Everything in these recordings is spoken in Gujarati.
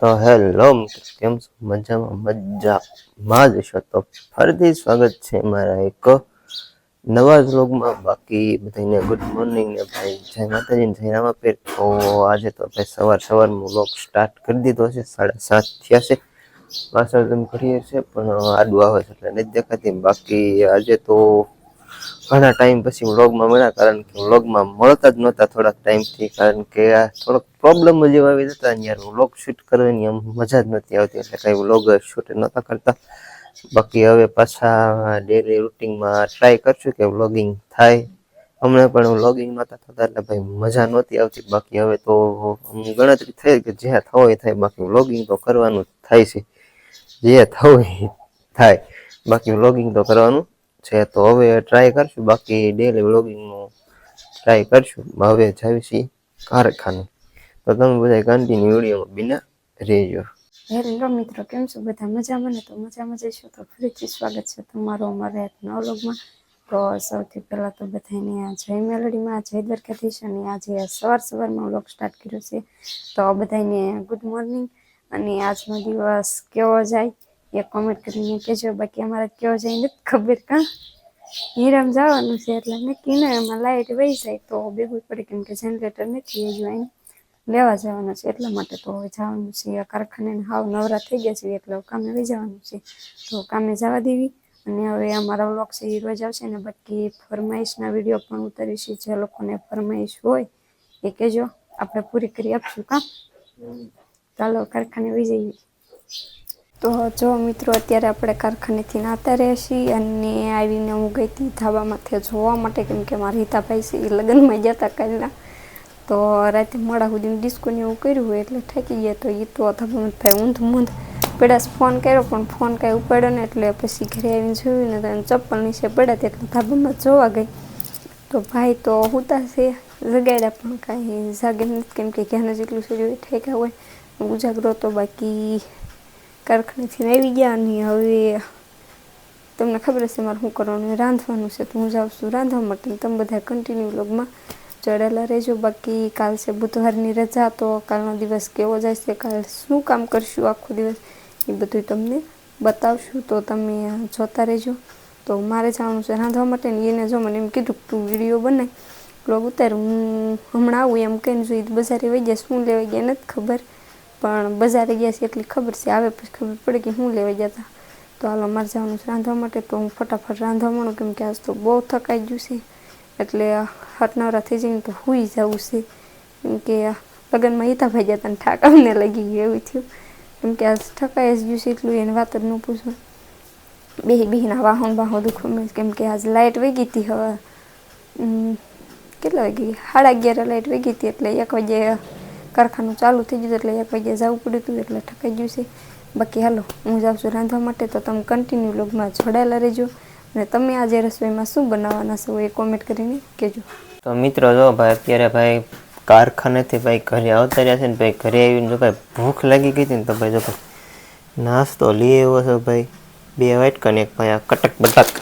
તો હેલો કેમ છો? મજામાં? મજામાં જ છો તો ફરીથી સ્વાગત છે મારા એક નવા વ્લોગમાં. બાકી બધાને ગુડ મોર્નિંગ ને ભાઈ, જય માતાજી જય રામા રામાપીર તો આજે તો ભાઈ સવાર સવારમાં વ્લોગ સ્ટાર્ટ કરી દીધો છે, સાડા સાત થયા છે. પાછળ તેમ કરીએ છે, પણ આડું આવે છે એટલે નથી દેખાતી. બાકી આજે તો ઘણા ટાઈમ પછી વ્લોગમાં મળ્યા, કારણ કે વ્લોગમાં મળતા જ નહોતા થોડાક ટાઈમથી કારણ કે આ થોડોક પ્રોબ્લેમ જેવા આવી જતા યાર વ્લોગ શૂટ કરવાની આમ મજા જ નથી આવતી, એટલે કાંઈ વ્લોગ શૂટ નહોતા કરતા. બાકી હવે પાછા ડેલી રૂટિનમાં ટ્રાય કરશું કે વ્લોગિંગ થાય. હમણાં પણ વ્લોગિંગ નહોતા થતા, એટલે ભાઈ મજા નહોતી આવતી. બાકી હવે તો ગણતરી થઈ કે જ્યાં થવું એ થાય, બાકી વ્લોગિંગ તો કરવાનું થાય છે. જે થવું થાય. બાકી વ્લોગિંગ તો કરવાનું છે, તો હવે ટ્રાય કરશું. બાકી ડેલી વ્લોગિંગનું ટ્રાય કરશું. હવે જાવી છીએ કારખાને. તો તમે બધા કન્ટિન્યુ વિડીયોમાં બિના રહેજો. હેલો મિત્રો, કેમ છો? બધા મજામાં ને? તો મજામાં જઈશું તો ફરીથી સ્વાગત છે તમારું અમારા એક નવા તો સૌથી પહેલાં તો બધાને આ જય મેલડીમાં જય દ્વારકાધીશ અને આજે સવાર સવારમાં વ્લોગ સ્ટાર્ટ કર્યો છે. તો બધાને ગુડ મોર્નિંગ અને આજનો દિવસ કેવો જાય? એ કોમેન્ટ કરીને કહેજો, બાકી અમારે કેવો જાય નથી ખબર કાં. હીરામ જવાનું છે એટલે નક્કી ને એમાં લાઇટ વહી જાય તો ભેગું પડે, કેમ કે જનરેટર નથી હજુ અહીં લેવા જવાના છે એટલા માટે તો હવે જવાનું છે. કારખાને હાવ નવરા થઈ ગયા છે, એટલે કામે વહી જવાનું છે. તો કામે જવા દેવી. અને હવે અમારા વ્લોગ છે એ રોજ આવશે ને, બાકી ફરમાઈશના વીડિયો પણ ઉતારીશું. જે લોકોને ફરમાઈશ હોય એ કહેજો. આપણે પૂરી કરી આપશું કામ ચાલો કારખાને વહી જઈએ. તો જો મિત્રો, અત્યારે આપણે કારખાનેથી નાતા રહ્યા છીએ અને આવીને હું ગઈ હતી ધાબામાંથી જોવા માટે, કેમ કે મારા હિતાભાઈ છે એ લગ્નમાં ગયા હતા કાલના. તો રાતે મોડા સુધી ડિસ્કોને એવું કર્યું હોય એટલે થાકી ગયા તો એ તો ધાબામાં ભાઈ ઊંધ મૂંધ પેડાસ ફોન કર્યો, પણ ફોન કાંઈ ઉપાડ્યો ને એટલે પછી ઘરે આવીને જોયું ને તો એને ચપ્પલ નીચે પડ્યા એટલે ધાબામાં જોવા ગઈ. તો ભાઈ તો હુતા છે જગાડ્યા પણ કાંઈ જાગે નથી, કેમ કે ઘ્યાને જેટલું શરીર ઠેકા હોય, ઉજાગરો તો બાકી કારખાનેથી આવી ગયા અને હવે તમને ખબર હશે મારે શું કરવાનું રાંધવાનું છે તો હું જાઉં છું રાંધવા માટે તમે બધા કન્ટિન્યુ વ્લોગમાં ચડેલા રહેજો. બાકી કાલ છે બુધવારની રજા, તો કાલનો દિવસ કેવો જાય છે કાલ શું કામ કરશું આખો દિવસ? એ બધું તમને બતાવશું. તો તમે જોતા રહેજો. તો મારે જવાનું છે રાંધવા માટે ને એને જો મને એમ કીધું તું વીડિયો બનાય વ્લોગ ઉતાર. હું હમણાં આવું એમ કહીને જોઈ બજારે વહી ગયા, શું લેવાઈ ગયા નથી ખબર. પણ બજારે ગયા છે એટલી ખબર છે. આવે પછી ખબર પડે કે હું લેવા ગયા હતા તો હાલો મારે જવાનું છે રાંધવા માટે. તો હું ફટાફટ રાંધવા માંડું કેમ કે આજ તો બહુ થકાઈ ગયું છે. એટલે હટનવરા થઈ જઈને તો હુઈ જવું છે. કેમ કે લગ્નમાં હિતાભાઈ ગયા હતા ઠાકાવને લાગી ગયું એવું થયું. કેમ કે આજ થકાઈ જ ગયું છે એટલું, એને વાત જ ન પૂછું. બે બેહીના વાહન વાહન દુખું કેમ કે આજ લાઇટ વહી ગઈ હતી હવે. કેટલા વાગી સાડા અગિયાર લાઇટ વહી ગઈ હતી એટલે એક વાગે કારખાનું ચાલુ થઈ ગયું એટલે એક વાગ્યા જવું પડ્યું હતું એટલે ઠકાઈ ગયું છે. બાકી હાલો, હું જાઉં છું રાંધવા માટે, તો તમે કન્ટિન્યુ લોગમાં જોડાયેલા રહેજો. અને તમે આજે રસોઈમાં શું બનાવવાના છો એ કોમેન્ટ કરીને કહેજો. તો મિત્રો, જો ભાઈ, અત્યારે ભાઈ કારખાનેથી ભાઈ ઘરે આવતા રહ્યા છે ને ભાઈ, ઘરે આવીને જો ભાઈ ભૂખ લાગી ગઈ હતી ને તો ભાઈ જો ભાઈ નાસ્તો લઈ આવ્યો છો ભાઈ. બે વાટકા ને એક ભાઈ આ કટક બટક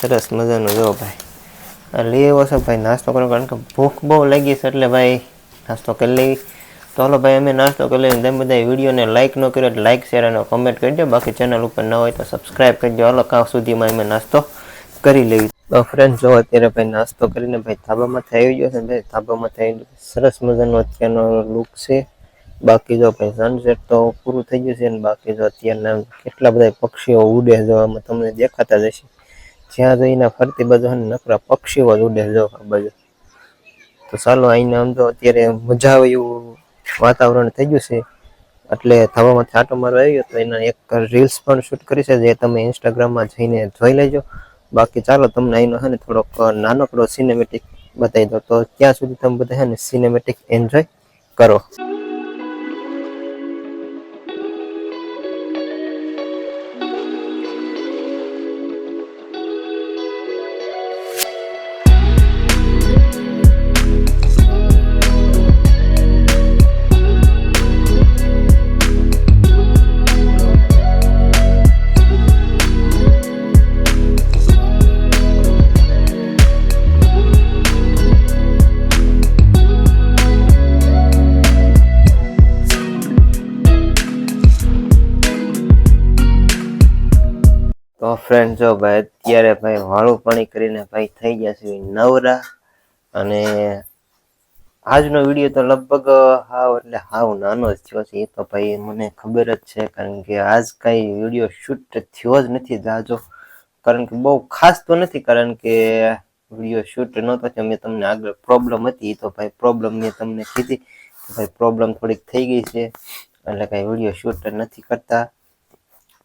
સરસ મજાનો જો ભાઈ. લઈ આવ્યો છો ભાઈ નાસ્તો કરો કારણ કે ભૂખ બહુ લાગી છે એટલે ભાઈ નાસ્તો કરી લેવી તો હાલો ભાઈ, અમે નાસ્તો કરી લઈને તમે બધા વિડીયોને લાઇક ન કર્યો એટલે લાઇક શેર અને કોમેન્ટ કરજો બાકી ચેનલ ઉપર ન હોય તો સબસ્ક્રાઈબ દો. હાલો કાં સુધીમાં અમે નાસ્તો કરી લેવી તો ફ્રેન્ડ જો અત્યારે ભાઈ નાસ્તો કરીને ભાઈ ધાબામાંથી આવી ગયો છે ભાઈ ધાબામાંથી આવી સરસ મજાનો અત્યારનો લુક છે. બાકી જો ભાઈ સનસેટ તો પૂરું થઈ ગયું છે ને બાકી જો અત્યારના કેટલા બધા પક્ષીઓ ઉડે જોવામાં તમને દેખાતા જ હશે. જ્યાં જઈને ફરતી બાજુ નકરા પક્ષીઓ જ ઉડે જો આ બાજુ. તો ચાલો અહીંને આમ તો અત્યારે મજા આવે એવું વાતાવરણ થઈ ગયું છે. એટલે થવામાંથી આટો મારો આવ્યો તો એના એક રીલ્સ પણ શૂટ કરી છે, જે તમે ઇન્સ્ટાગ્રામમાં જઈને જોઈ લેજો. બાકી ચાલો, તમને અહીંનો છે ને થોડોક નાનકડો સિનેમેટિક બતાવી દો તો ત્યાં સુધી તમે બધા છે ને સિનેમેટિક એન્જોય કરો. ફ્રેન્ડ જો ભાઈ, અત્યારે ભાઈ વાળું પાણી કરીને ભાઈ થઈ ગયા છે નવરા. અને આજનો વીડિયો તો લગભગ હાવ એટલે હાવ નાનો જ થયો છે. એ તો ભાઈ મને ખબર જ છે, કારણ કે આજ કાંઈ વીડિયો શૂટ થયો જ નથી જાજો. કારણ કે બહુ ખાસ તો નથી, કારણ કે વીડિયો શૂટ નહોતો થયો. મેં તમને આગળ પ્રોબ્લેમ હતી, એ તો ભાઈ પ્રોબ્લેમ મેં તમને કીધી. કે ભાઈ પ્રોબ્લેમ થોડીક થઈ ગઈ છે. એટલે કાંઈ વીડિયો શૂટ નથી કરતા.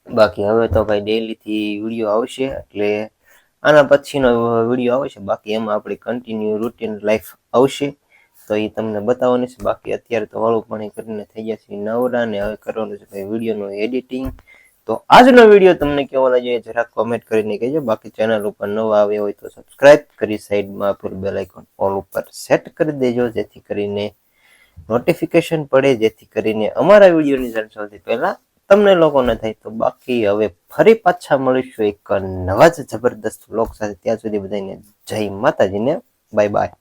બાકી હવે તો ભાઈ ડેલીથી વીડિયો આવશે, એટલે આના પછીનો વીડિયો આવશે. બાકી એમાં આપણી કન્ટિન્યુ રૂટીન લાઈફ આવશે. તો એ તમને બતાવવાની છે. બાકી અત્યારે તો વાળું પાણી કરીને થઈ છે નવરા ને હવે કરવાનું છે ભાઈ વિડીયોનું એડિટિંગ તો આજનો વીડિયો તમને કેવો લાગ્યો એ જરાક કોમેન્ટ કરીને કહેજો. બાકી ચેનલ ઉપર નવા આવ્યો હોય તો સબસ્ક્રાઇબ કરી સાઈડમાં આપેલ બેલ આઇકોન ઓલ ઉપર સેટ કરી દેજો, જેથી કરીને નોટિફિકેશન પડે, જેથી કરીને અમારા વિડીયોની જાણ સૌથી પહેલા તમને લોકોને થાય તો બાકી હવે ફરી પાછા મળીશું એક નવા જ જબરદસ્ત લોક સાથે. ત્યાં સુધી બધાને જય માતાજીને બાય બાય